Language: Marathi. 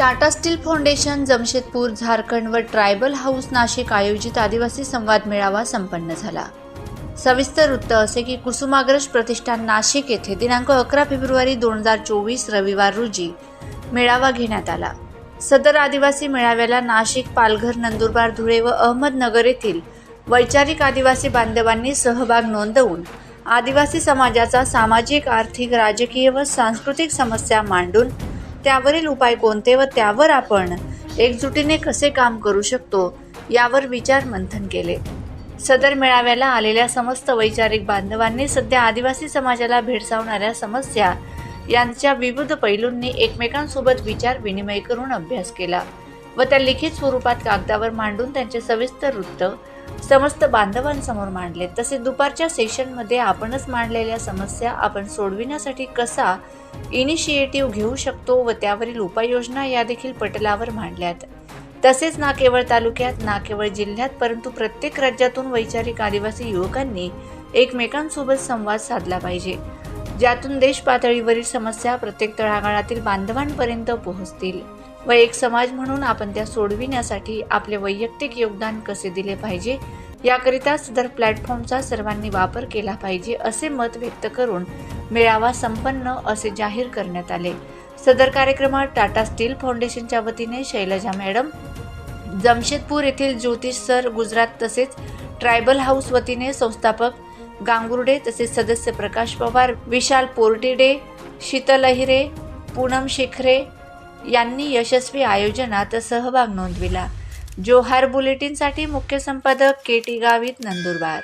टाटा स्टील फाउंडेशन जमशेदपूर झारखंड व ट्रायबल हाऊस नाशिक आयोजित आदिवासी संवाद मेळावा संपन्न झाला. सविस्तर वृत्त असे की कुसुमाग्रज प्रतिष्ठान नाशिक येथे दिनांक अकरा फेब्रुवारी दोन हजार चोवीस रविवार रोजी मेळावा घेण्यात आला. सदर आदिवासी मेळाव्याला नाशिक पालघर नंदुरबार धुळे व अहमदनगर येथील वैचारिक आदिवासी बांधवांनी सहभाग नोंदवून आदिवासी समाजाचा सामाजिक आर्थिक राजकीय व सांस्कृतिक समस्या मांडून त्यावरील उपाय कोणते व त्यावर आपण एकजुटीने कसे काम करू शकतो यावर विचार मंथन केले. सदर मेळाव्याला आलेल्या समस्त वैचारिक बांधवांनी सध्या आदिवासी समाजाला भेडसावणाऱ्या समस्या यांच्या विविध पैलूंनी एकमेकांसोबत विचार विनिमय करून अभ्यास केला व त्या लिखित स्वरूपात कागदावर मांडून त्यांचे सविस्तर वृत्त समस्त बांधवांसमोर मांडले. तसेच दुपारच्या सेशनमध्ये आपणच मांडलेल्या समस्या आपण सोडविण्यासाठी कसा इनिशिएटिव्ह घेऊ शकतो व त्यावरील उपाययोजना या देखील पटलावर मांडल्यात. तसेच ना केवळ तालुक्यात ना केवळ जिल्ह्यात परंतु प्रत्येक राज्यातून वैचारिक आदिवासी युवकांनी एकमेकांसोबत संवाद साधला पाहिजे. ज्यातून देश पातळीवरील समस्या प्रत्येक तळागाळातील बांधवांपर्यंत पोहोचतील. व एक समाज म्हणून आपण त्या सोडविण्यासाठी आपले वैयक्तिक योगदान कसे दिले पाहिजे याकरिता सदर प्लॅटफॉर्मचा सर्वांनी वापर केला पाहिजे असे मत व्यक्त करून मेळावा संपन्न असे जाहीर करण्यात आले. सदर कार्यक्रमात टाटा स्टील फाउंडेशनच्या वतीने शैलजा मॅडम जमशेदपूर येथील ज्योतिष सर गुजरात तसेच ट्रायबल हाऊस वतीने संस्थापक गांगुर्डे तसेच सदस्य प्रकाश पवार विशाल पोर्टिडे शीतल अहिरे पूनम शिखरे यांनी यशस्वी आयोजनात सहभाग नोंदविला. जोहार बुलेटिनसाठी मुख्य संपादक के टी गावित नंदुरबार.